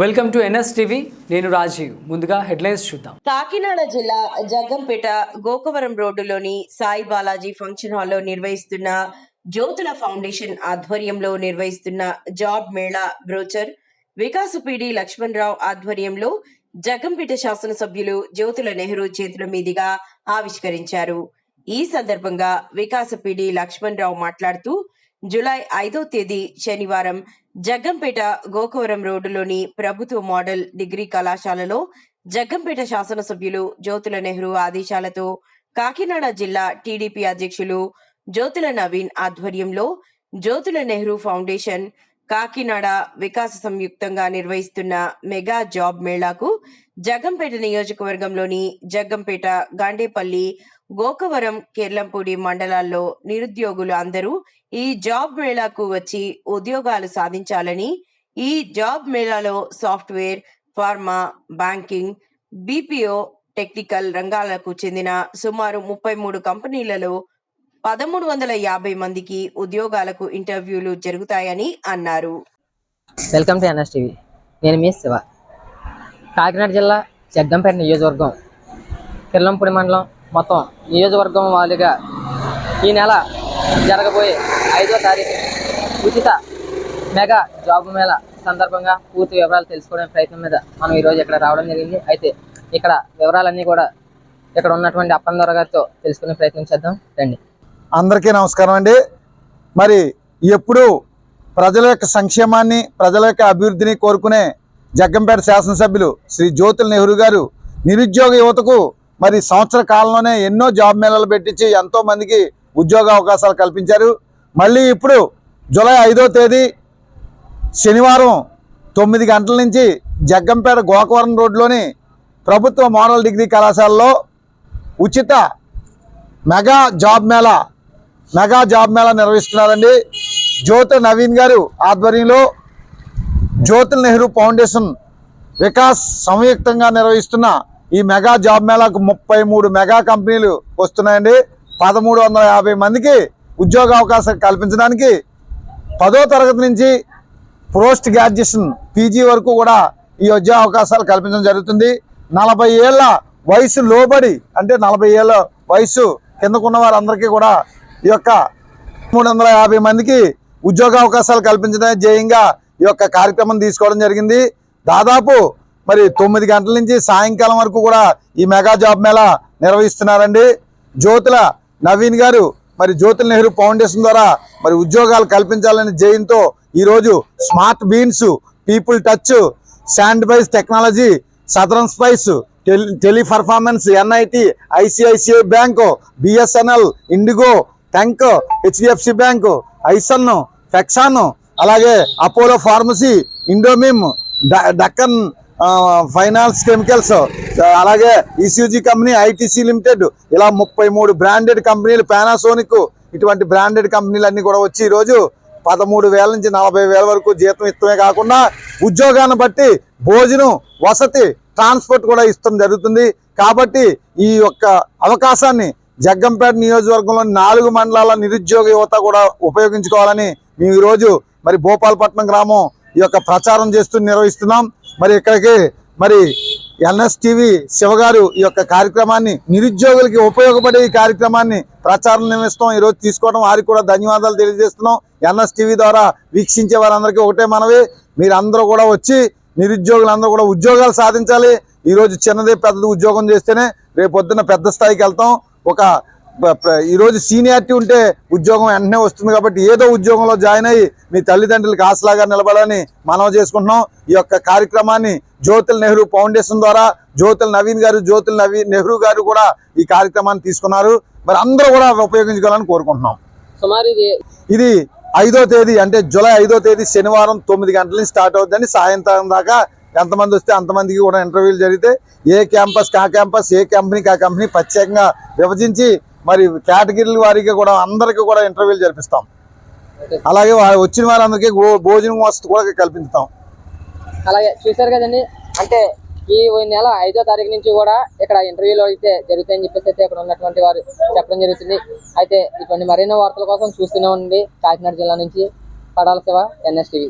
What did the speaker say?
Welcome to NS TV నేను రాజీవ్. ముందుగా headlines చూద్దాం. కాకినాడ జిల్లా జగ్గంపేట గోకవరం రోడ్డులోని సాయి బాలాజీ ఫంక్షన్ హాల్లో నిర్వహిస్తున్న జ్యోతుల ఫౌండేషన్ ఆధ్వర్యంలో నిర్వహిస్తున్న జాబ్ మేళా బ్రోచర్ వికాసపీడి లక్ష్మణరావు ఆధ్వర్యంలో జగ్గంపేట శాసనసభ్యులు జ్యోతుల నెహ్రూ చేతుల మీదుగా ఆవిష్కరించారు. ఈ సందర్భంగా వికాసపీడి లక్ష్మణరావు మాట్లాడుతూ జులై ఐదో తేదీ శనివారం జగ్గంపేట గోకవరం రోడ్డులోని ప్రభుత్వ మోడల్ డిగ్రీ కళాశాలలో జగ్గంపేట శాసనసభ్యులు జ్యోతుల నెహ్రూ ఆదేశాలతో కాకినాడ జిల్లా టీడీపీ అధ్యక్షులు జ్యోతుల నవీన్ ఆధ్వర్యంలో జ్యోతుల నెహ్రూ ఫౌండేషన్ కాకినాడ వికాస సంయుక్తంగా నిర్వహిస్తున్న మెగా జాబ్ మేళాకు జగ్గంపేట నియోజకవర్గంలోని జగ్గంపేట గాండేపల్లి గోకవరం కేర్లంపూడి మండలాల్లో నిరుద్యోగులు అందరూ ఈ జాబ్ మేళాకు వచ్చి ఉద్యోగాలు సాధించాలని ఈ job మేళాలో software pharma banking BPO technical రంగాలకు చెందిన సుమారు ముప్పై మూడు కంపెనీలలో పదమూడు వందల యాభై మందికి ఉద్యోగాలకు ఇంటర్వ్యూలు జరుగుతాయని అన్నారు. Welcome to NS TV. నేను మీ శివ. కాకినాడ జిల్లా జగ్గంపేట నియోజకవర్గం కిర్లంపూడి మండలం మొత్తం నియోజకవర్గం వాలుగా ఈ నెల జరగబోయే ఐదో తారీఖు ఉచిత మెగా జాబ్ మేళ సందర్భంగా పూర్తి వివరాలు తెలుసుకోవడం ప్రయత్నం మీద మనం ఈరోజు ఇక్కడ రావడం జరిగింది. అయితే ఇక్కడ వివరాలన్నీ కూడా ఇక్కడ ఉన్నటువంటి అప్పందొర గారితో తెలుసుకునే ప్రయత్నం చేద్దాం. రండి. అందరికీ నమస్కారం అండి. మరి ఎప్పుడు ప్రజల యొక్క సంక్షేమాన్ని ప్రజల యొక్క అభివృద్ధిని కోరుకునే జగ్గంపేట శాసనసభ్యులు శ్రీ జ్యోతుల నెహ్రూ గారు నిరుద్యోగ యువతకు మరి సంవత్సర కాలంలోనే ఎన్నో జాబ్ మేళాలు పెట్టించి ఎంతో మందికి ఉద్యోగ అవకాశాలు కల్పించారు. మళ్ళీ ఇప్పుడు జూలై ఐదో తేదీ శనివారం తొమ్మిది గంటల నుంచి జగ్గంపేట గోకవరం రోడ్లోని ప్రభుత్వ మోడల్ డిగ్రీ కళాశాలలో ఉచిత mega job mela mega job mela నిర్వహిస్తున్నారండి. Jyothi Naveen గారు ఆధ్వర్యంలో జ్యోతుల్ నెహ్రూ ఫౌండేషన్ వికాస్ సంయుక్తంగా నిర్వహిస్తున్న ఈ మెగా జాబ్ మేళాకు ముప్పై మూడు మెగా కంపెనీలు వస్తున్నాయండి. పదమూడు వందల యాభై మందికి ఉద్యోగ అవకాశం కల్పించడానికి పదో తరగతి నుంచి పోస్ట్ గ్రాడ్యుయేషన్ పీజీ వరకు కూడా ఈ ఉద్యోగ అవకాశాలు కల్పించడం జరుగుతుంది. నలభై ఏళ్ళ వయసు లోబడి అంటే నలభై ఏళ్ళ వయసు కిందకున్న వారందరికీ కూడా ఈ యొక్క మూడు వందల యాభై మందికి ఉద్యోగ అవకాశాలు కల్పించడం జయంగా ఈ యొక్క కార్యక్రమం తీసుకోవడం జరిగింది. దాదాపు మరి తొమ్మిది గంటల నుంచి సాయంకాలం వరకు కూడా ఈ మెగా జాబ్ మేళా నిర్వహిస్తున్నారండి. జ్యోతుల నవీన్ గారు మరి జ్యోతుల నెహ్రూ ఫౌండేషన్ ద్వారా మరి ఉద్యోగాలు కల్పించాలని జయంతో ఈరోజు స్మార్ట్ బీన్స్ పీపుల్ టచ్ శాండ్ buys technology Southern Spice Teleperformance NIT ICICI bank BSNL IndiGo టెంక్ HDFC bank ఐసన్ ఫెక్సాన్ అలాగే అపోలో ఫార్మసీ ఇండోమిమ్ డ- డక్కన్ ఫైనాన్స్ కెమికల్స్ అలాగే ఈసీజీ కంపెనీ ఐటీసీ లిమిటెడ్ ఇలా ముప్పై మూడు బ్రాండెడ్ కంపెనీలు పానాసోనిక్ ఇటువంటి బ్రాండెడ్ కంపెనీలు కూడా వచ్చి ఈరోజు పదమూడు వేల నుంచి నలభై వేల వరకు జీతం ఇస్తమే కాకుండా ఉద్యోగాన్ని బట్టి భోజనం వసతి ట్రాన్స్పోర్ట్ కూడా ఇష్టం జరుగుతుంది. కాబట్టి ఈ యొక్క అవకాశాన్ని జగ్గంపేట నియోజకవర్గంలోని నాలుగు మండలాల నిరుద్యోగ యువత కూడా ఉపయోగించుకోవాలని మేము ఈరోజు మరి భోపాల్పట్నం గ్రామం ఈ యొక్క ప్రచారం చేస్తూ నిర్వహిస్తున్నాం. మరి ఇక్కడికి మరి ఎన్ఎస్టీవీ శివగారు ఈ యొక్క కార్యక్రమాన్ని నిరుద్యోగులకి ఉపయోగపడే ఈ కార్యక్రమాన్ని ప్రచారం నిమిత్తం ఈరోజు తీసుకోవడం వారికి కూడా ధన్యవాదాలు తెలియజేస్తున్నాం. ఎన్ఎస్టీవీ ద్వారా వీక్షించే వారందరికీ ఒకటే మనవి. మీరందరూ కూడా వచ్చి నిరుద్యోగులందరూ కూడా ఉద్యోగాలు సాధించాలి. ఈరోజు చిన్నది పెద్దది ఉద్యోగం చేస్తేనే రేపు పెద్ద స్థాయికి వెళ్తాం. ఒక ఈరోజు సీనియారిటీ ఉంటే ఉద్యోగం వెంటనే వస్తుంది కాబట్టి ఏదో ఉద్యోగంలో జాయిన్ అయ్యి మీ తల్లిదండ్రులకి ఆశలాగా నిలబడాలని మనవి చేసుకుంటున్నాం. ఈ యొక్క కార్యక్రమాన్ని జ్యోతుల్ నెహ్రూ ఫౌండేషన్ ద్వారా జ్యోతుల్ నవీన్ గారు జ్యోతుల్ నవీన్ నెహ్రూ గారు కూడా ఈ కార్యక్రమాన్ని తీసుకున్నారు. మరి అందరూ కూడా ఉపయోగించుకోవాలని కోరుకుంటున్నాం. ఇది ఐదో తేదీ అంటే జూలై ఐదో తేదీ శనివారం తొమ్మిది గంటల నుంచి స్టార్ట్ అవుతుందని సాయంత్రం దాకా ఎంతమంది వస్తే అంతమందికి కూడా ఇంటర్వ్యూలు జరిగితే ఏ క్యాంపస్ ఆ క్యాంపస్ ఏ కంపెనీకి ఆ కంపెనీ ప్రత్యేకంగా విభజించి మరి కేటగిరీల వారీగా కూడా అందరికీ కూడా ఇంటర్వ్యూలు జరిపిస్తాం. అలాగే వచ్చిన వారందరికీ భో- భోజనం వసతి కూడా కల్పిస్తాం అలాగే చూశారు కదండి అంటే ఈ నెల ఐదో తారీఖు నుంచి కూడా ఇక్కడ ఇంటర్వ్యూలు అయితే జరుగుతాయని చెప్పేసి అయితే ఇక్కడ ఉన్నటువంటి వారు చెప్పడం జరుగుతుంది. అయితే ఇటువంటి మరిన్ని వార్తల కోసం చూస్తూనే ఉండండి. కాకినాడ జిల్లా నుంచి పడాల శివ ఎన్ఎస్టీవీ